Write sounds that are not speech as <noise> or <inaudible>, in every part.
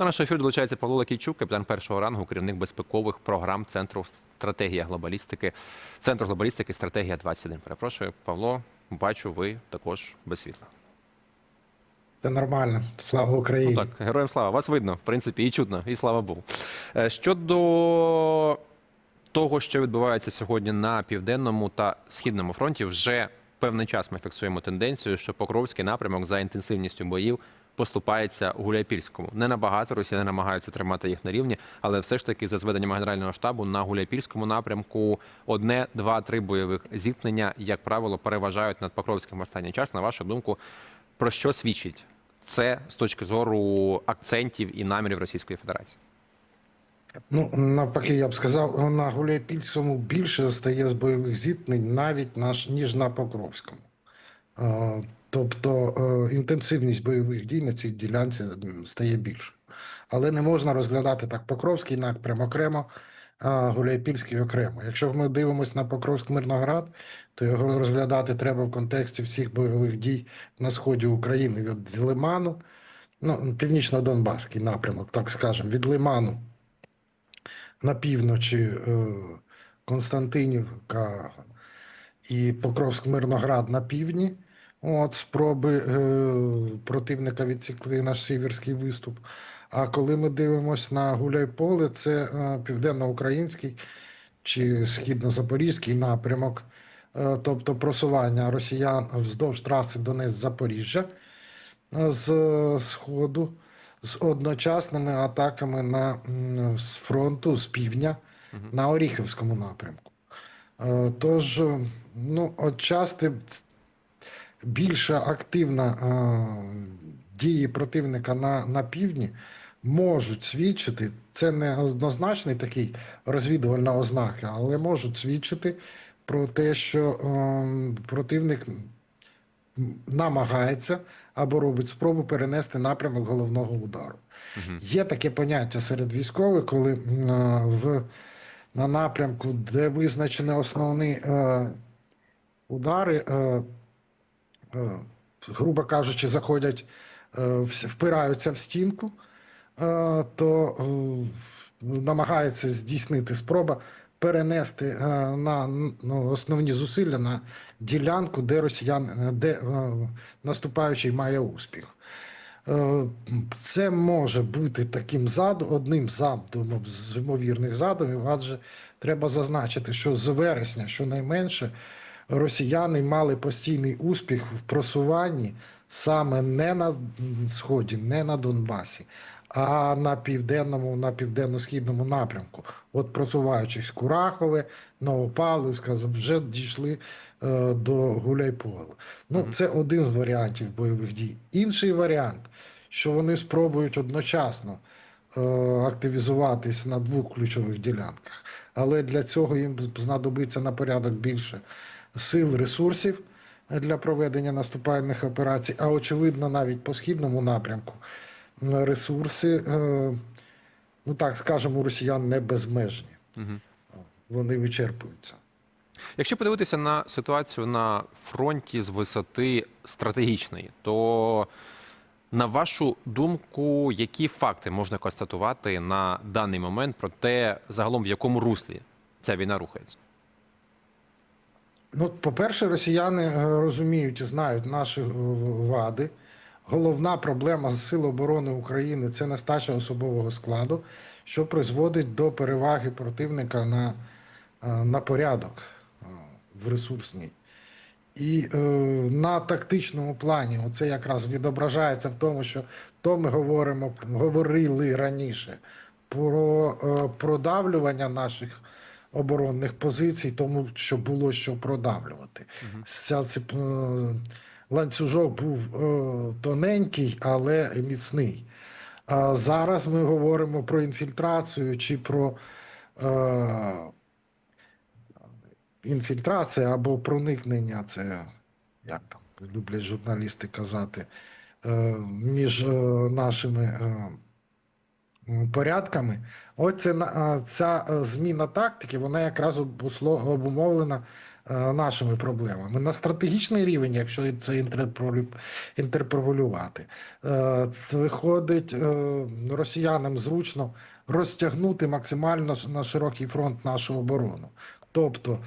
До нашого ефіру долучається Павло Лакійчук, капітан першого рангу, керівник безпекових програм Центру стратегія глобалістики, Центру глобалістики, стратегія 21. Перепрошую, Павло, бачу, ви також без світла. Це нормально. Слава Україні. Ну так, героям слава. Вас видно, в принципі, і чутно, і слава Богу. Е, Щодо того, що відбувається сьогодні на південному та східному фронті, вже певний час ми фіксуємо тенденцію, що Покровський напрямок за інтенсивністю боїв поступається Гуляйпільському. Не набагато росіяни намагаються тримати їх на рівні, але все ж таки за зведенням генерального штабу на Гуляйпільському напрямку одне, два, три бойових зіткнення, як правило, переважають над Покровським останній час. На вашу думку, про що свідчить це з точки зору акцентів і намірів Російської Федерації? Ну, навпаки, я б сказав, на Гуляйпільському більше стає з бойових зіткнень навіть наш, ніж на Покровському. Тобто е, інтенсивність бойових дій на цій ділянці стає більшою. Але не можна розглядати так Покровський напрям окремо, а Гуляйпільський окремо. Якщо ми дивимося на Покровськ Мирноград, то його розглядати треба в контексті всіх бойових дій на сході України від Лиману, ну, північно-донбаський напрямок, так скажемо, від Лиману на півночі е, Константинівка і Покровськ Мирноград на півдні. От спроби е, противника відсікли наш сіверський виступ. А коли ми дивимося на Гуляйполе, це е, південноукраїнський чи східно-запорізький напрямок, е, тобто просування росіян вздовж траси Донець-Запоріжжя е, з е, сходу з одночасними атаками на з фронту з півдня на Оріхівському напрямку. Е, Тож, ну, от часто більша активна е, дії противника на, на півдні можуть свідчити, це не однозначний такий розвідувальна ознака, але можуть свідчити про те, що е, противник намагається або робить спробу перенести напрямок головного удару. Є таке поняття серед військових, коли е, в, на напрямку, де визначені основні е, удари, е, грубо кажучи, заходять, е, впираються в стінку, е, то е, намагається здійснити спроба перенести е, на ну, основні зусилля на ділянку, де росіян, е, де е, наступаючий має успіх. Е, Це може бути таким задум, одним з задумів, з ймовірних задумів, адже треба зазначити, що з вересня, щонайменше, росіяни мали постійний успіх в просуванні саме не на сході, не на Донбасі, а на південному, на південно-східному напрямку. От просуваючись Курахове, Новопавлівська, вже дійшли е, до Гуляйпола. Ну, це один з варіантів бойових дій. Інший варіант, що вони спробують одночасно е, активізуватись на двох ключових ділянках. Але для цього їм знадобиться на порядок більше сил, ресурсів для проведення наступальних операцій, а очевидно, навіть по східному напрямку ресурси, е, ну так скажемо, у росіян не безмежні. Вони вичерпуються. Якщо подивитися на ситуацію на фронті з висоти стратегічної, то на вашу думку, які факти можна констатувати на даний момент про те, загалом в якому руслі ця війна рухається? Ну, по-перше, росіяни е, розуміють і знають наші е, вади. Головна проблема з Сил оборони України це нестача особового складу, що призводить до переваги противника на, е, на порядок в ресурсній. І е, на тактичному плані це якраз відображається в тому, що то ми говоримо, говорили раніше про е, продавлювання наших оборонних позицій, тому що було що продавлювати. Ця цеп, е, ланцюжок був е, тоненький, але міцний. А зараз ми говоримо про інфільтрацію чи про е, інфільтрація або проникнення, це як там люблять журналісти казати, е, між е, нашими е, порядками. Ось це ця е, зміна тактики, вона якраз обумовлена е, нашими проблемами. На стратегічний рівень, якщо це е, це виходить е, росіянам зручно розтягнути максимально на широкий фронт нашу оборону. Тобто,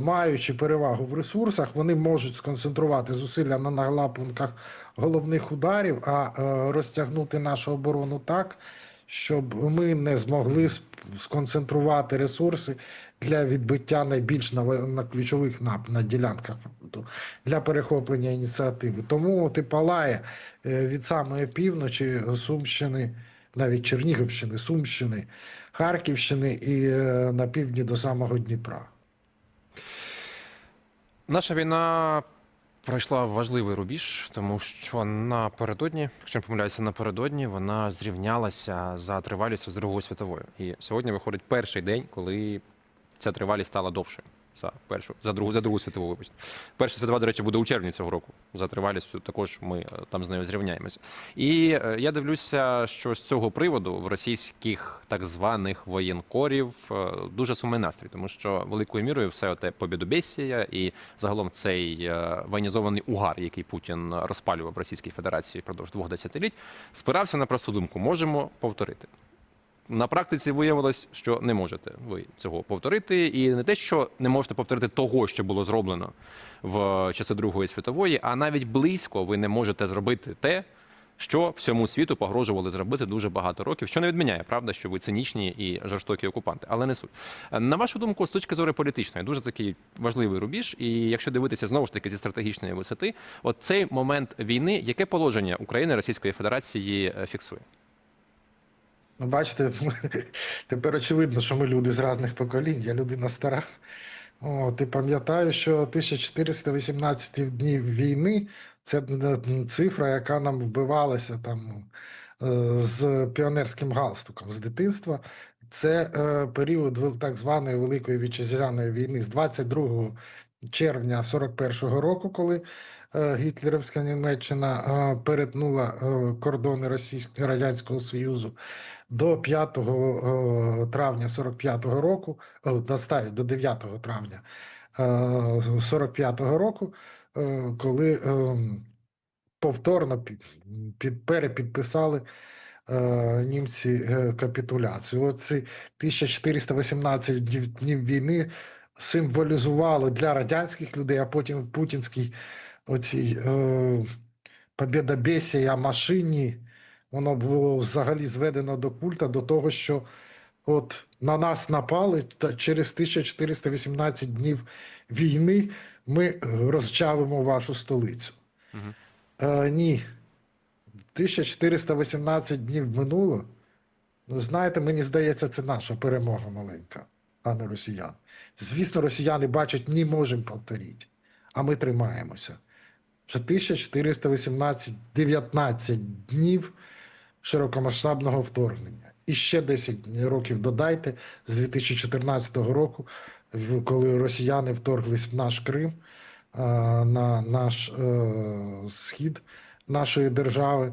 маючи перевагу в ресурсах, вони можуть сконцентрувати зусилля на наглапунках головних ударів, а розтягнути нашу оборону так, щоб ми не змогли сконцентрувати ресурси для відбиття найбільш на, на ключових нап, на ділянках фронту для перехоплення ініціативи. Тому ти палає е, від самої півночі Сумщини, навіть Чернігівщини, Сумщини, Харківщини і е, на півдні до самого Дніпра. Наша війна пройшла важливий рубіж, тому що напередодні, якщо не помиляюся, напередодні вона зрівнялася за тривалістю з Другою світовою. І сьогодні виходить перший день, коли ця тривалість стала довшою. За першу за другу за другу світову вибачте. Перша світова, до речі, буде у червні цього року. За тривалістю також ми е, там з нею зрівняємося. І е, я дивлюся, що з цього приводу в російських так званих воєнкорів е, дуже сумний настрій, тому що великою мірою все те побідобєсія і загалом цей воєнізований угар, який Путін розпалював в Російській Федерації впродовж двох десятиліть, спирався на просту думку: можемо повторити. На практиці виявилось, що не можете ви цього повторити, і не те, що не можете повторити того, що було зроблено в часи Другої світової, а навіть близько ви не можете зробити те, що всьому світу погрожували зробити дуже багато років, що не відміняє, правда, що ви цинічні і жорстокі окупанти, але не суть. На вашу думку, з точки зору політичної, дуже такий важливий рубіж. І якщо дивитися знову ж таки зі стратегічної висоти, от цей момент війни, яке положення України Російської Федерації е, фіксує? Ну, бачите, <laughs> тепер очевидно, що ми люди з різних поколінь, я людина стара. О, ти пам'ятаю, що 1418 днів війни це цифра, яка нам вбивалася там е, з піонерським галстуком з дитинства. Це е, період так званої Великої Вітчизняної війни з 22 червня 41-го року, коли гітлерівська Німеччина е, перетнула е, кордони Російського Радянського Союзу до 5 е, травня 45-го року, о, наставить до 9 травня е, 45-го року, е, коли е, повторно під, під, перепідписали е, німці е, капітуляцію. Оці 1418 днів, днів війни символізувало для радянських людей, а потім в путінській оцій е, побєдобєсія машині, воно було взагалі зведено до культа, до того, що от на нас напали та через 1418 днів війни ми е, розчавимо вашу столицю. Мгм. Е, ні. 1418 днів минуло. Ну, знаєте, мені здається, це наша перемога маленька, а не росіян. Звісно, росіяни бачать, не можемо повторити, а ми тримаємося. Вже 1418 19 днів широкомасштабного вторгнення. І ще 10 років додайте з 2014 року, коли росіяни вторглись в наш Крим, на наш е, схід нашої держави.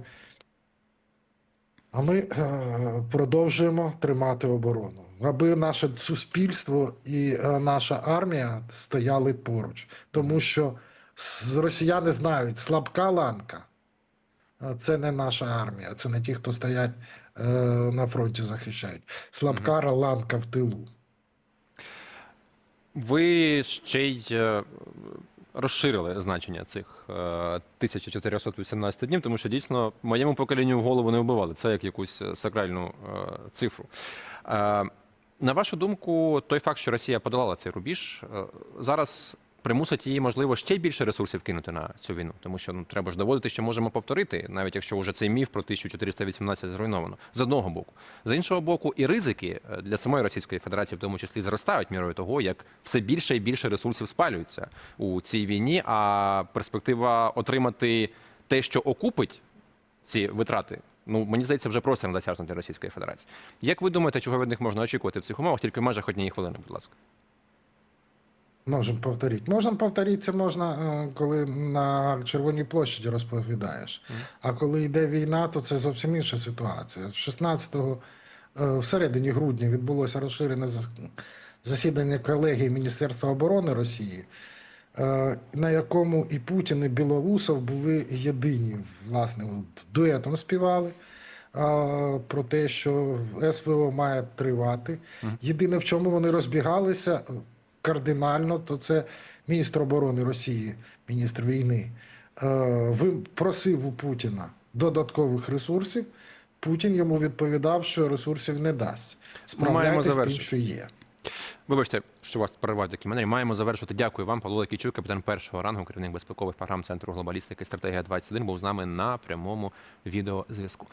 А ми е, продовжуємо тримати оборону, аби наше суспільство і е, наша армія стояли поруч, тому що росіяни знають, слабка ланка е, це не наша армія, це не ті, хто стоять е, на фронті, захищають. Слабка ланка в тилу. Ви ще й е, розширили значення цих е, 1418 днів, тому що дійсно моєму поколінню в голову не вбивали. Це як якусь е, сакральну е, цифру. Е, На вашу думку, той факт, що Росія подолала цей рубіж, е, зараз примусить її, можливо, ще більше ресурсів кинути на цю війну, тому що ну треба ж доводити, що можемо повторити, навіть якщо вже цей міф про 1418 зруйновано з одного боку. З іншого боку, і ризики е, для самої Російської Федерації, в тому числі, зростають мірою того, як все більше і більше ресурсів спалюється у цій війні. А перспектива отримати те, що окупить ці витрати. Ну мені здається, вже просто недосяжно для Російської Федерації. Як ви думаєте, чого від них можна очікувати в цих умовах? Тільки в межах однієї хвилини, будь ласка. Можемо повторити. Можемо повторити, це можна, е, коли на Червоній площаді розповідаєш. А коли йде війна, то це зовсім інша ситуація. 16-го, е, в середині грудня відбулося розширене зас- засідання колегії Міністерства оборони Росії, е, на якому і Путін, і Білоусов були єдині, власне, дуетом співали. Про те, що СВО має тривати. Єдине, в чому вони розбігалися кардинально, то це міністр оборони Росії, міністр війни, е, просив у Путіна додаткових ресурсів. Путін йому відповідав, що ресурсів не дасть. Справляйтесь з тим, що є. Вибачте, що вас перериваю такі манері. Маємо завершити. Дякую вам, Павло Лакійчук, капітан першого рангу, керівник безпекових програм Центру глобалістики стратегія 21 був з нами на прямому відеозв'язку.